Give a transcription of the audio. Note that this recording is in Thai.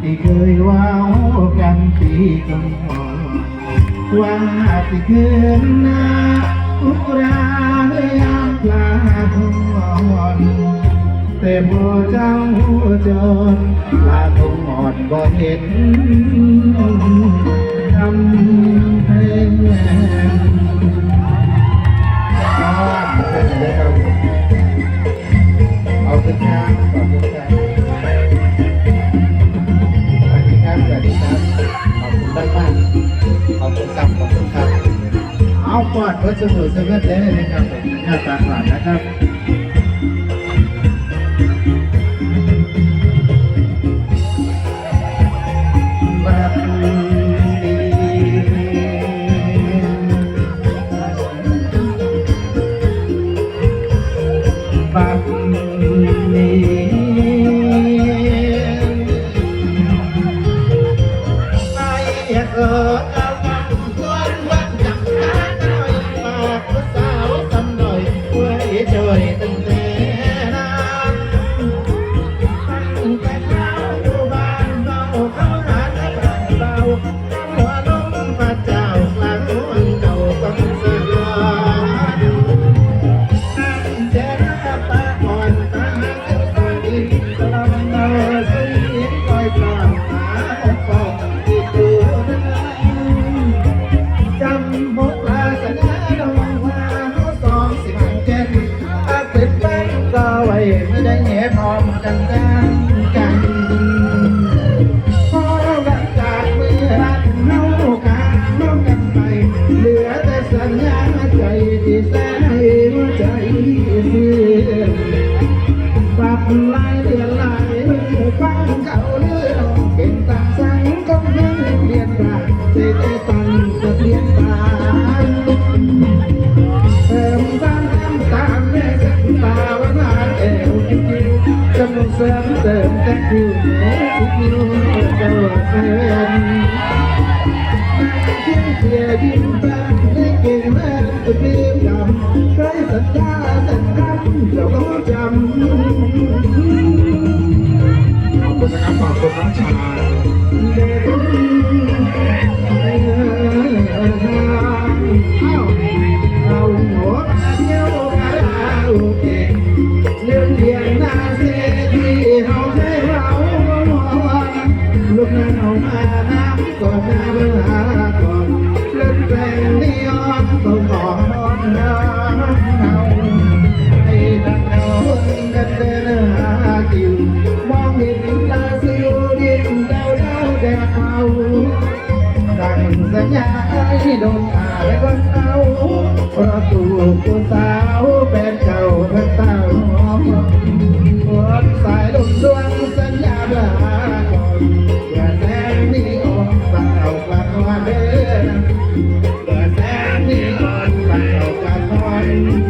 ที่เคยว้าวกันปีก่อนว่าสิคืนนาอุราเยามพลาทอนแต่พอเจ้าจนลาคงหมดบ่เห็นคำเพลงอ่อนเป็นเลยครับเอาสักครั้งขอบคุณครับ ขอบคุณครับขอบคุณครับ เอาปอดรถสมุนเสมอเลยนะครับหน้าตาผ่านนะครับ ก็ไม่ได้แง่พร้อมกันกันกันพอกันจากมือรักเฮากาเฮากันไป เหลือแต่สัญญาใจที่แสนให้หัวใจเสื่อมปรับลายเดือนลายมือฟังเขาเรื่องเป็นตาสังก็ไม่เปลี่ยนแปลงเจตตันจะเปลี่ยนตา ขอบคุณนะครับขอบคุณน้องชาย อยากให้โดนตาและก็เศร้าเพราะตัวกูสาวแฟนเก่าทั้งต้าหอมวันสายลมดวงสัญญาลาก่อนอย่าแสนนี่อ่อนเปล่ากลับมาเด้ออย่าแสนนี่อ่อนเปล่ากลับมา